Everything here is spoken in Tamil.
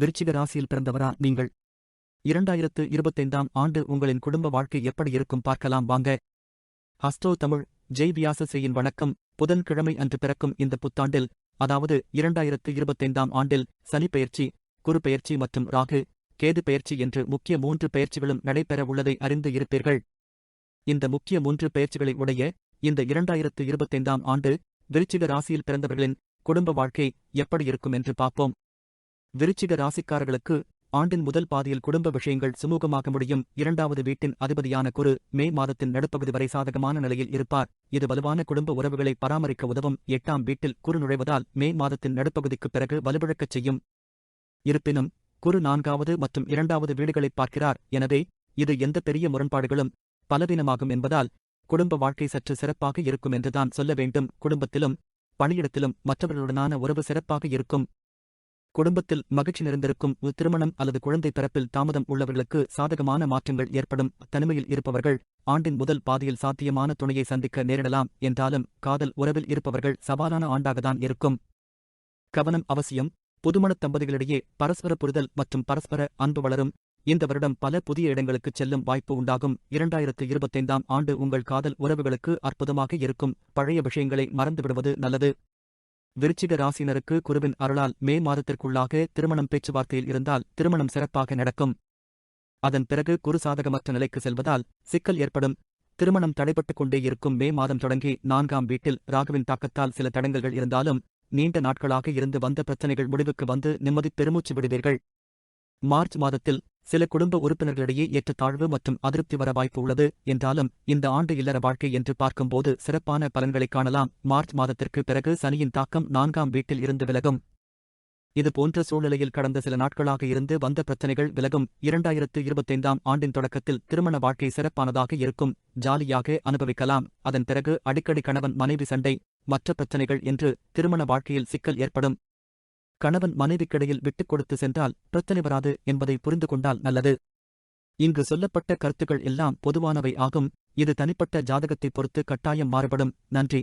விருச்சிக ராசியில் பிறந்தவரா நீங்கள்? இரண்டாயிரத்து இருபத்தைந்தாம் ஆண்டு உங்களின் குடும்ப வாழ்க்கை எப்படி இருக்கும் பார்க்கலாம் வாங்க. ஹஸ்டோ தமிழ் ஜெய் வியாசசேயின் வணக்கம். புதன்கிழமை அன்று பிறக்கும் இந்த புத்தாண்டில் அதாவது இரண்டாயிரத்து இருபத்தைந்தாம் ஆண்டில் சனி பெயர்ச்சி குரு பெயர்ச்சி மற்றும் ராகு கேது பெயர்ச்சி என்று முக்கிய மூன்று பெயர்ச்சிகளும் நடைபெற உள்ளதை அறிந்து இருப்பீர்கள். இந்த முக்கிய மூன்று பெயர்ச்சிகளை உடைய இந்த இரண்டாயிரத்து இருபத்தைந்தாம் ஆண்டு விருச்சிக ராசியில் பிறந்தவர்களின் குடும்ப வாழ்க்கை எப்படி இருக்கும் என்று பார்ப்போம். விருச்சிக ராசிக்காரர்களுக்கு ஆண்டின் முதல் பாதியில் குடும்ப விஷயங்கள் சுமூகமாக முடியும். இரண்டாவது வீட்டின் அதிபதியான குரு மே மாதத்தின் நடுப்பகுதி வரை சாதகமான நிலையில் இருப்பார். இது வலுவான குடும்ப உறவுகளை பராமரிக்க உதவும். எட்டாம் வீட்டில் குரு நுழைவதால் மே மாதத்தின் நடுப்பகுதிக்குப் பிறகு வலுவிழக்கச் செய்யும். இருப்பினும் குரு நான்காவது மற்றும் இரண்டாவது வீடுகளைப் பார்க்கிறார். எனவே இது எந்த பெரிய முரண்பாடுகளும் பலவீனமாகும் என்பதால் குடும்ப வாழ்க்கை சற்று சிறப்பாக இருக்கும் என்றுதான் சொல்ல வேண்டும். குடும்பத்திலும் பணியிடத்திலும் மற்றவர்களுடனான உறவு சிறப்பாக இருக்கும். குடும்பத்தில் மகிழ்ச்சி நிறைந்திருக்கும் ஒரு திருமணம் அல்லது குழந்தை பிறப்பில் தாமதம் உள்ளவர்களுக்கு சாதகமான மாற்றங்கள் ஏற்படும் தனிமையில் இருப்பவர்கள் ஆண்டின் முதல் பாதியில் சாத்தியமான துணையை சந்திக்க நேரிடலாம் என்றாலும் காதல் உறவில் இருப்பவர்கள் சவாலான ஆண்டாகத்தான் இருக்கும். கவனம் அவசியம். புதுமணத் தம்பதிகளிடையே பரஸ்பர புரிதல் மற்றும் பரஸ்பர அன்பு வளரும். இந்த வருடம் பல புதிய இடங்களுக்குச் செல்லும் வாய்ப்பு உண்டாகும். இரண்டாயிரத்து இருபத்தைந்தாம் ஆண்டு உங்கள் காதல் உறவுகளுக்கு அற்புதமாக இருக்கும். பழைய விஷயங்களை மறந்துவிடுவது நல்லது. விருச்சிக ராசினருக்கு குருவின் அருளால் மே மாதத்திற்குள்ளாக திருமணம் பேச்சுவார்த்தையில் இருந்தால் திருமணம் சிறப்பாக நடக்கும். அதன் பிறகு குரு சாதகமற்ற நிலைக்கு செல்வதால் சிக்கல் ஏற்படும். திருமணம் தடைபட்டுக் கொண்டே இருக்கும் மே மாதம் தொடங்கி நான்காம் வீட்டில் ராகுவின் தாக்கத்தால் சில தடங்கல்கள் இருந்தாலும் நீண்ட நாட்களாக இருந்து வந்த பிரச்சனைகள் முடிவுக்கு வந்து நிம்மதி பெருமூச்சு விடுவீர்கள். மார்ச் மாதத்தில் சில குடும்ப உறுப்பினர்களிடையே ஏற்றத்தாழ்வு மற்றும் அதிருப்தி வர வாய்ப்பு உள்ளது. என்றாலும் இந்த ஆண்டு இல்லற வாழ்க்கை என்று பார்க்கும்போது சிறப்பான பலன்களைக் காணலாம். மார்ச் மாதத்திற்கு பிறகு சனியின் தாக்கம் நான்காம் வீட்டில் இருந்து விலகும். இது போன்ற சூழ்நிலையில் கடந்த சில நாட்களாக இருந்து வந்த பிரச்சனைகள் விலகும். இரண்டாயிரத்து இருபத்தைந்தாம் ஆண்டின் தொடக்கத்தில் திருமண வாழ்க்கை சிறப்பானதாக இருக்கும். ஜாலியாக அனுபவிக்கலாம். அதன் பிறகு அடிக்கடி கணவன் மனைவி சண்டை மற்ற பிரச்சனைகள் என்று திருமண வாழ்க்கையில் சிக்கல் ஏற்படும். கணவன் மனைவிக்கிடையில் விட்டுக் கொடுத்து சென்றால் பிரச்சனை வராது என்பதை புரிந்து கொண்டால் நல்லது. இங்கு சொல்லப்பட்ட கருத்துக்கள் எல்லாம் பொதுவானவை ஆகும். இது தனிப்பட்ட ஜாதகத்தைப் பொறுத்து கட்டாயம் மாறுபடும். நன்றி.